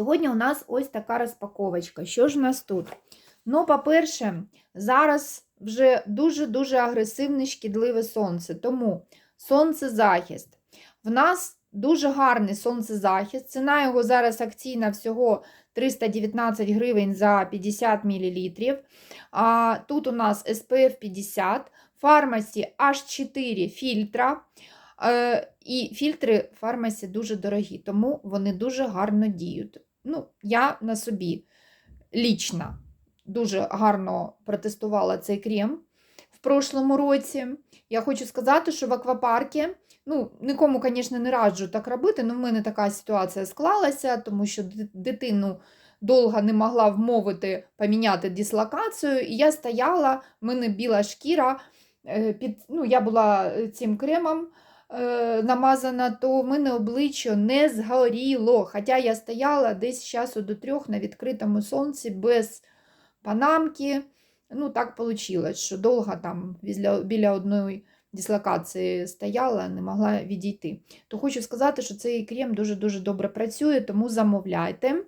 Сьогодні у нас ось така розпаковочка. Що ж у нас тут? Ну, по-перше, зараз вже дуже-дуже агресивне шкідливе сонце. Тому сонцезахист. В нас дуже гарний сонцезахист. Ціна його зараз акційна всього 319 гривень за 50 мл. А, тут у нас SPF 50, фармасі аж 4 фільтра. Е, і фільтри в фармасі дуже дорогі, тому вони дуже гарно діють. Ну, я на собі лічно дуже гарно протестувала цей крем в прошлому році. Я хочу сказати, що в аквапаркі, ну, нікому, звісно, не раджу так робити, але в мене така ситуація склалася, тому що дитину довго не могла вмовити поміняти дислокацію, і я стояла, в мене біла шкіра, е, під, ну, я була е, цим кремом е, намазана, то в мене обличчя не згоріло. Хоча я стояла десь часу до трьох на відкритому сонці без панамки. Ну, так вийшло, що довго там біля, біля одної дислокації стояла, не могла відійти. То хочу сказати, що цей крем дуже-дуже добре працює, тому замовляйте.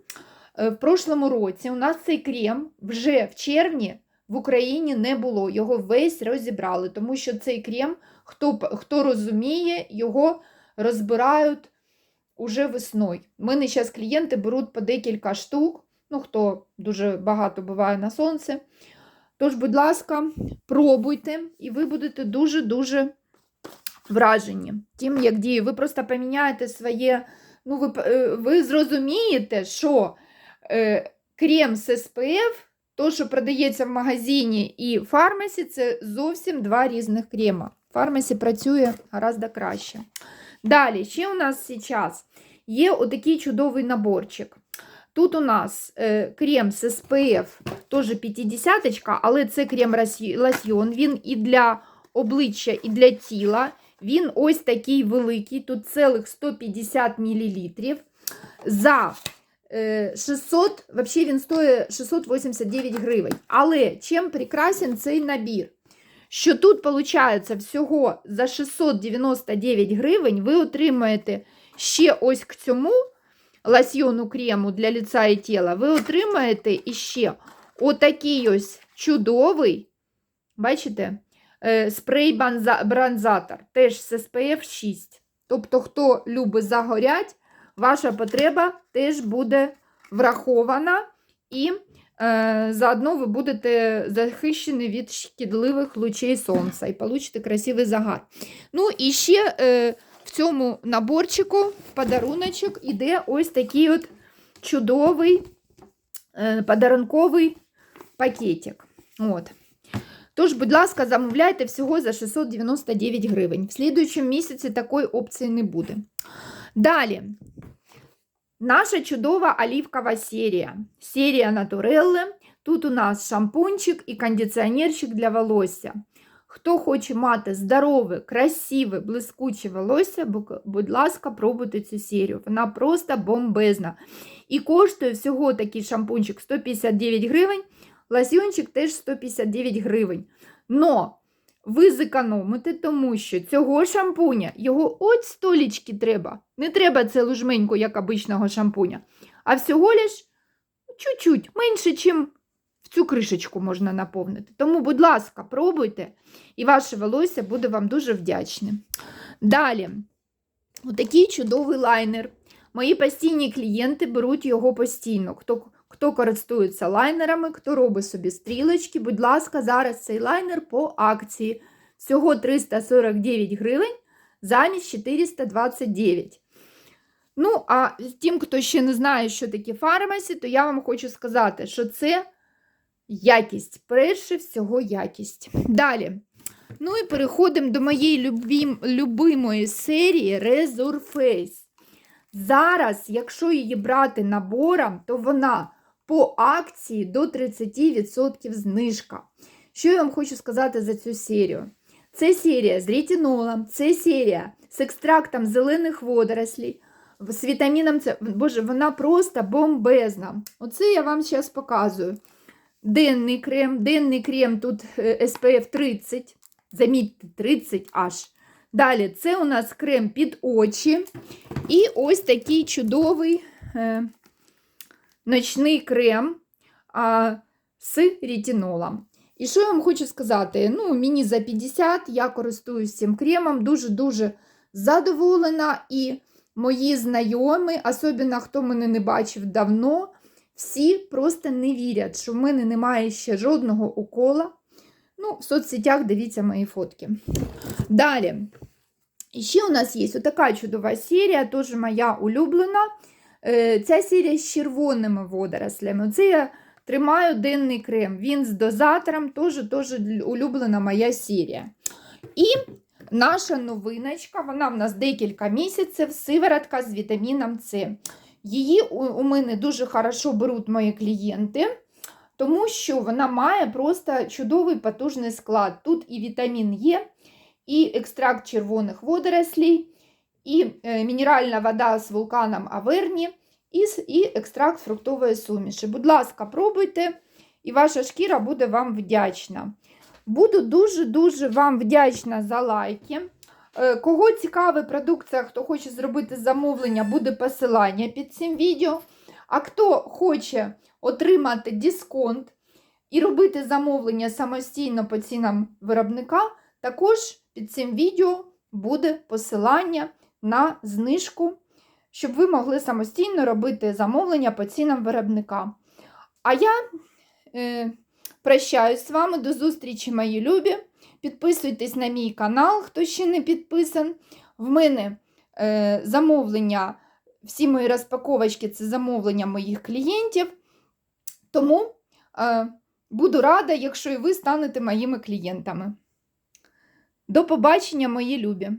Е, В прошлому році у нас цей крем вже в червні в Україні не було. Його весь розібрали, тому що цей крем, хто, хто розуміє, його розбирають уже весною. У мене зараз клієнти беруть по декілька штук, ну хто дуже багато буває на сонці. Тож, будь ласка, пробуйте, і ви будете дуже-дуже вражені тим, як діє. Ви просто поміняєте своє. Ну, ви, е, ви зрозумієте, що е, крем з SPF, то, що продається в магазині і фармасі, це зовсім два різних крема. Фармасі працює гораздо краще. Далі, ще у нас зараз є отакий чудовий наборчик. Тут у нас е, крем з SPF, теж 50 але це крем лосьйон. Він і для обличчя, і для тіла. Він ось такий великий, тут цілих 150 мл. За е, 600, взагалі він стоїть 689 гривень. Але чим прекрасен цей набір? Що тут, виходить, всього за 699 гривень ви отримаєте ще ось к цьому лосьйону крему для лица і тіла, ви отримаєте іще отакий ось чудовий, бачите, е, спрей банза- бронзатор, теж з SPF 6. Тобто, хто любить загорять, ваша потреба теж буде врахована і заодно ви будете захищені від шкідливих лучей сонця і получите красивий загар. Ну і ще е, в цьому наборчику в подаруночок іде ось такий от чудовий е, подарунковий пакетик. От. Тож, будь ласка, замовляйте всього за 699 гривень. В слідуючому місяці такої опції не буде. Далі. Наша чудова олівкова серія. Серія Натурелле. Тут у нас шампунчик і кондиціонерчик для волосся. Хто хоче мати здорове, красиве, блискуче волосся, будь ласка, пробуйте цю серію. Вона просто бомбезна. І коштує всього такий шампунчик 159 гривень, лосьйончик теж 159 гривень. Но ви зекономите, тому що цього шампуня, його от столічки треба. Не треба цілу жменьку, як обичного шампуня, а всього лиш чуть-чуть, менше, ніж в цю кришечку можна наповнити. Тому, будь ласка, пробуйте, і ваше волосся буде вам дуже вдячне. Далі, отакий чудовий лайнер. Мої постійні клієнти беруть його постійно. Хто, хто користується лайнерами, хто робить собі стрілочки, будь ласка, зараз цей лайнер по акції. Всього 349 гривень замість 429. Ну, а тим, хто ще не знає, що таке фармасі, то я вам хочу сказати, що це якість. Перше всього якість. Далі. Ну і переходимо до моєї любім, любимої серії Resurface. Зараз, якщо її брати набором, то вона по акції до 30% знижка. Що я вам хочу сказати за цю серію? Це серія з ретинолом, це серія з екстрактом зелених водорослей, з вітаміном С. Боже, вона просто бомбезна. Оце я вам зараз показую. Денний крем, денний крем тут е, SPF 30. Замітьте, 30 аж. Далі, це у нас крем під очі. І ось такий чудовий е, ночний крем а, з ретинолом. І що я вам хочу сказати? Ну, мені за 50, я користуюсь цим кремом, дуже-дуже задоволена. І мої знайомі, особливо хто мене не бачив давно, всі просто не вірять, що в мене немає ще жодного укола. Ну, в соцсетях дивіться мої фотки. Далі. І ще у нас є така чудова серія, теж моя улюблена. Е, Ця серія з червоними водорослями. Оце я тримаю денний крем. Він з дозатором, теж, теж улюблена моя серія. І наша новиночка, вона в нас декілька місяців, сиворотка з вітаміном С. Її у мене дуже хорошо беруть мої клієнти, тому що вона має просто чудовий потужний склад. Тут і вітамін Е, і екстракт червоних водорослей, і е, мінеральна вода з вулканом Аверні, і, екстракт фруктової суміші. Будь ласка, пробуйте, і ваша шкіра буде вам вдячна. Буду дуже-дуже вам вдячна за лайки. Е, Кого цікавить продукція, хто хоче зробити замовлення, буде посилання під цим відео. А хто хоче отримати дисконт і робити замовлення самостійно по цінам виробника, також під цим відео буде посилання на знижку, щоб ви могли самостійно робити замовлення по цінам виробника. А я е, прощаюсь з вами до зустрічі, мої любі. Підписуйтесь на мій канал, хто ще не підписан. В мене е, замовлення, всі мої розпаковочки це замовлення моїх клієнтів. Тому е, буду рада, якщо і ви станете моїми клієнтами. До побачення, мої любі!